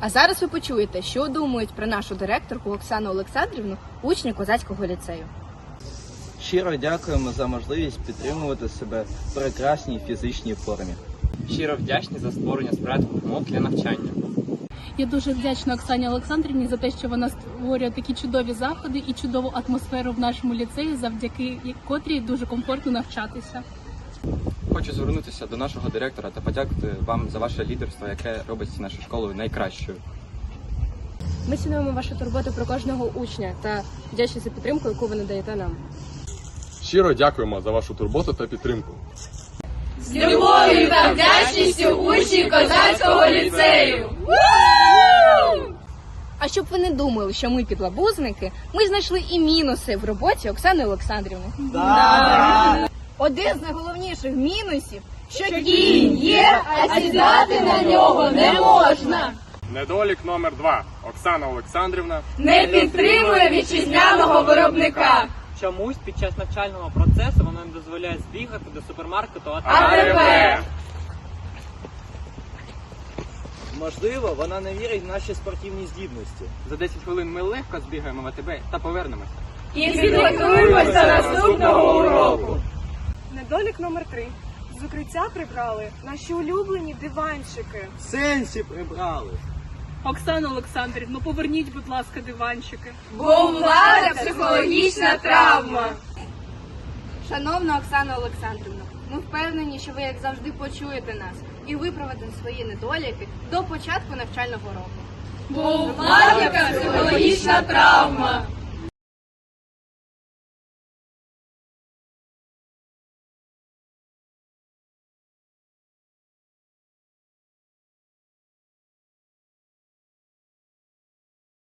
А зараз ви почуєте, що думають про нашу директорку Оксану Олександрівну, учні козацького ліцею. Щиро дякуємо за можливість підтримувати себе в прекрасній фізичній формі. Щиро вдячні за створення сприятливих умов для навчання. Я дуже вдячна Оксані Олександрівні за те, що вона створює такі чудові заходи і чудову атмосферу в нашому ліцеї, завдяки котрій дуже комфортно навчатися. Хочу звернутися до нашого директора та подякувати вам за ваше лідерство, яке робить нашу школу найкращою. Ми цінуємо вашу турботу про кожного учня та вдячні за підтримку, яку ви надаєте нам. Щиро дякуємо за вашу турботу та підтримку. З любов'ю та вдячністю учні козацького ліцею. А щоб ви не думали, що ми підлабузники, ми знайшли і мінуси в роботі Оксани Олександрівни. Один з найголовніших мінусів, що Кінь є, а сідати на нього не можна. Недолік номер два. Оксана Олександрівна. Не підтримує вітчизняного виробника. Чомусь під час навчального процесу вона не дозволяє збігати до супермаркету А тепер Можливо, вона не вірить в наші спортивні здібності. За 10 хвилин ми легко збігаємо в АТБ та повернемося. і підготуємось до наступного уроку. Недолік номер три. З укриття прибрали наші улюблені диванчики. В сенсі прибрали. Оксана Олександрівна, поверніть, будь ласка, диванчики. Бо у влади психологічна травма. Шановна Оксана Олександрівна, ми впевнені, що ви, як завжди, почуєте нас і виправите свої недоліки до початку навчального року. Бо у психологічна травма.